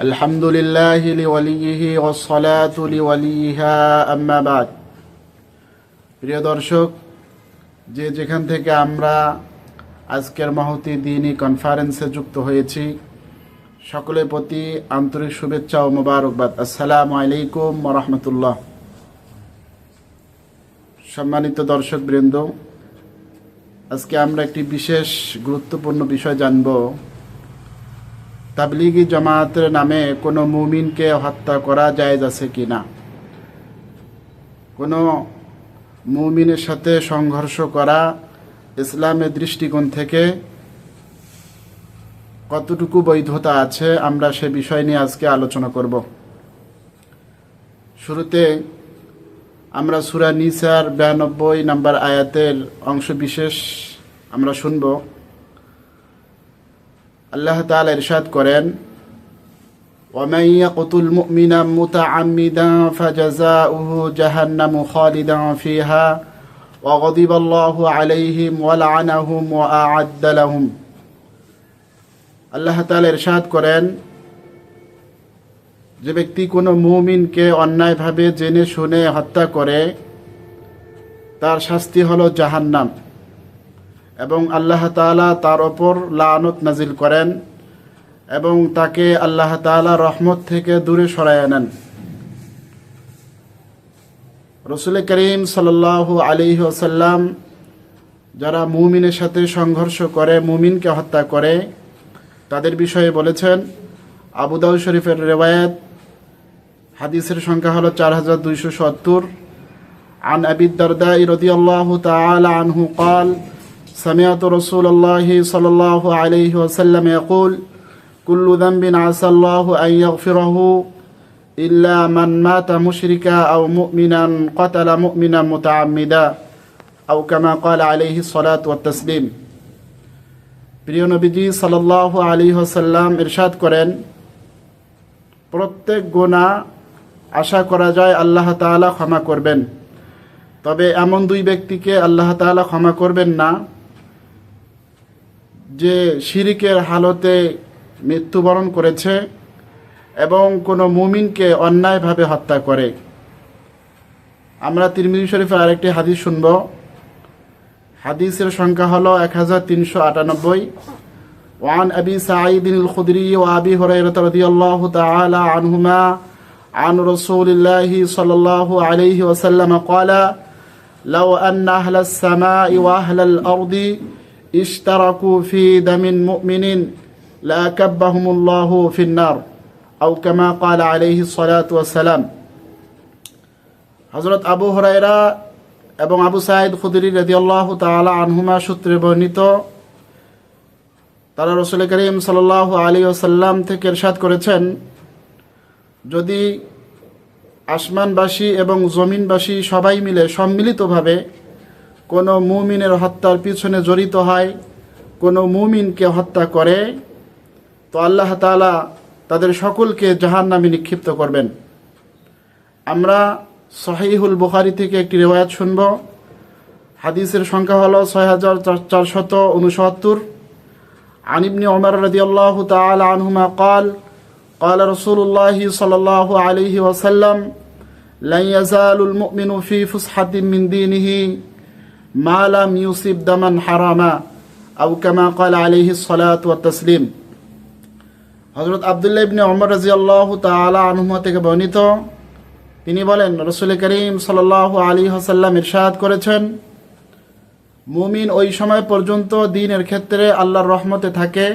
الحمد لله لوليه والصلاة لوليها أما بعد প্রিয় দর্শক যে যেখান থেকে আমরা আজকের মহতি দিনই কনফারেন্সে যুক্ত হয়েছি সকলের প্রতি আন্তরিক শুভেচ্ছা ও মোবারকবাদ আসসালামু আলাইকুম রহমতুল্লাহ সম্মানিত দর্শক বৃন্দ আজকে আমরা একটি বিশেষ গুরুত্বপূর্ণ বিষয় জানব তাবলিগি জামায়াতের নামে কোনো মুমিনকে হত্যা করা জায়েজ আছে কি না? কোনো মুমিনের সাথে সংঘর্ষ করা ইসলামের দৃষ্টিকোণ থেকে কতটুকু বৈধতা আছে আমরা সে বিষয় নিয়ে আজকে আলোচনা করব। শুরুতে আমরা সুরা নিসার বিরানব্বই নাম্বার আয়াতের অংশ বিশেষ আমরা শুনব। আল্লাহ তাআলা ইরশাদ করেন ومن يقتل مؤمنا متعمدا فجزاؤه جهنم خالدا فيها وغضب الله عليهم ولعنهم وأعد لهم আল্লাহ তাআলা ইরশাদ করেন যে ব্যক্তি কোনো মুমিনকে অন্যায়ভাবে জেনে শুনে হত্যা করে তার শাস্তি হলো জাহান্নাম এবং আল্লাহ তাআলা তার ওপর লানত নাজিল করেন এবং তাকে আল্লাহ তাআলা রহমত থেকে দূরে সরায় নেন রসুল করিম সাল্লাল্লাহু আলাইহি ওসাল্লাম যারা মুমিনের সাথে সংঘর্ষ করে মুমিনকে হত্যা করে তাদের বিষয়ে বলেছেন আবু দাউদ শরীফের রেওয়ায়াত হাদিসের সংখ্যা হলো চার হাজার দুইশো সত্তর عن أبي الدرداء رضي الله تعالى عنه قال سمعت رسول الله صلى الله عليه وسلم يقول كل ذنب عسى الله أن يغفره إلا من مات مشركا أو مؤمنا قتل مؤمنا متعمدا أو كما قال عليه الصلاة والتسليم প্রিয় নবীজি সাল্লাহ আলী হাসাল্লাম ইরশাদ করেন প্রত্যেক গোনা আশা করা যায় আল্লাহ তাআলা ক্ষমা করবেন তবে এমন দুই ব্যক্তিকে আল্লাহ তাআলা ক্ষমা করবেন না যে শিরিকের হালতে মৃত্যুবরণ করেছে এবং কোনো মুমিনকে অন্যায়ভাবে হত্যা করে আমরা তিরমিজি শরীফে আরেকটি হাদিস শুনব হাদিসের সংখ্যা হলো এক হাজার তিনশো আটানব্বই وعن أبي سعيد الخدري وأبي هريرة رضي الله تعالى عنهما عن رسول الله صلى الله عليه وسلم قال لو أن أهل السماء وأهل الأرض اشتركوا في دم مؤمن لأكبهم الله في النار أو كما قال عليه الصلاة والسلام হজরত আবু হরাইরা এবং আবু সাইদ খুদরি রাদিয়াল্লাহ তাআলা আনহুমা সূত্রে বর্ণিত তারা রসুল করিম সাল্লাহ আলী ওসাল্লাম থেকে ইরশাদ করেছেন যদি আসমানবাসী এবং জমিনবাসী সবাই মিলে সম্মিলিতভাবে কোনো মুমিনের হত্যার পিছনে জড়িত হয় কোনো মুমিনকে হত্যা করে তো আল্লাহ তাআলা তাদের সকলকে জাহান নামে নিক্ষিপ্ত করবেন আমরা সহিহুল বুখারি থেকে একটি রেওয়ায়াত শুনব হাদিসের সংখ্যা হলো ছয় হাজার চারশত উনসত্তর عن ابن عمر رضي الله تعالى عنهما قال قال رسول الله صلى الله عليه وسلم لن يزال المؤمن في فسحة من دينه মালাম ইউসিফ দামান হারামা আবু কামা কাল আলিহি সালাত ওয়া তসলিম। হজরত আবদুল্লাহ ইবনে অমর রাজি আল্লাহ তালা থেকে বর্ণিত, তিনি বলেন, রসুল করিম সাল্লাল্লাহু আলী হাসাল্লাম ইরশাদ করেছেন, মুমিন ওই সময় পর্যন্ত দিনের ক্ষেত্রে আল্লাহর রহমতে থাকে,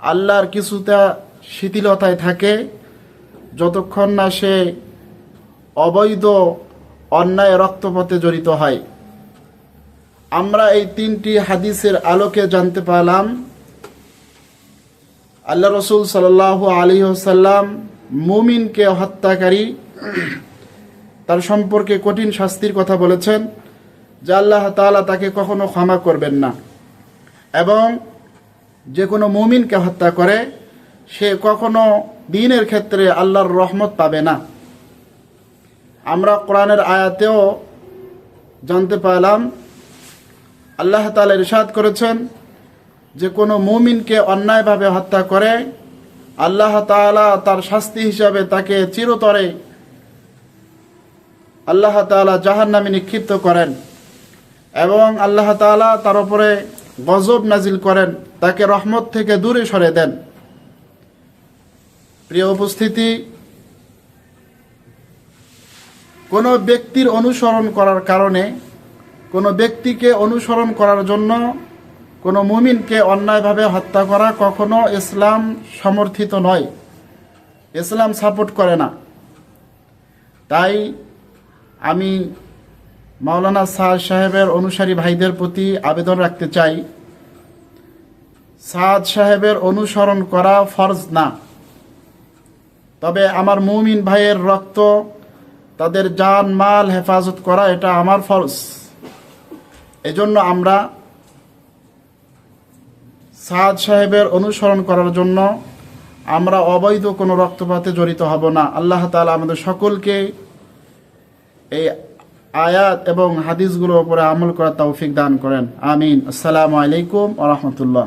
আল্লাহর কিছুটা শিথিলতায় থাকে, যতক্ষণ না সে অবৈধ অন্যায় রক্তপথে জড়িত হয়। আমরা এই তিনটি হাদিসের আলোকে জানতে পারলাম, আল্লাহ রসুল সাল্লাহ আলী সাল্লাম মুমিনকে হত্যাকারী, তার সম্পর্কে কঠিন শাস্তির কথা বলেছেন, যে আল্লাহ তাআলা তাকে কখনো ক্ষমা করবেন না। এবং যে কোনো মুমিনকে হত্যা করে, সে কখনো দিনের ক্ষেত্রে আল্লাহর রহমত পাবে না। আমরা কোরআনের আয়াতেও জানতে পারলাম আল্লাহ তাআলা ইরশাদ করেছেন যে কোনো মুমিনকে অন্যায়ভাবে হত্যা করে আল্লাহ তাআলা তার শাস্তি হিসাবে তাকে চিরতরে আল্লাহ তাআলা জাহান্নামে নিক্ষিপ্ত করেন এবং আল্লাহ তাআলা তার উপরে গজব নাজিল করেন, তাকে রহমত থেকে দূরে সরে দেন। প্রিয় উপস্থিতি, কোনো ব্যক্তির অনুসরণ করার কারণে কোনো ব্যক্তিকে অনুসরণ করার জন্য কোনো মুমিনকে অন্যায়ভাবে হত্যা করা কখনো ইসলাম সমর্থিত নয়। ইসলাম সাপোর্ট করে না। তাই আমি মাওলানা সাদ সাহেবের অনুসারী ভাইদের প্রতি আবেদন রাখতে চাই। সাদ সাহেবের অনুসরণ করা ফরজ না। তবে আমার মুমিন ভাইয়ের রক্ত তাদের জান, মাল হেফাজত করা এটা আমার ফরজ। এজন্য আমরা সাদ সাহেবের অনুসরণ করার জন্য আমরা অবৈধ কোনো রক্তপাতে জড়িত হব না। আল্লাহ তালা আমাদের সকলকে এই আয়াত এবং হাদিসগুলোর উপরে আমল করার তৌফিক দান করেন। আমিন। আসসালামু আলাইকুম আ রাহমাতুল্লাহ।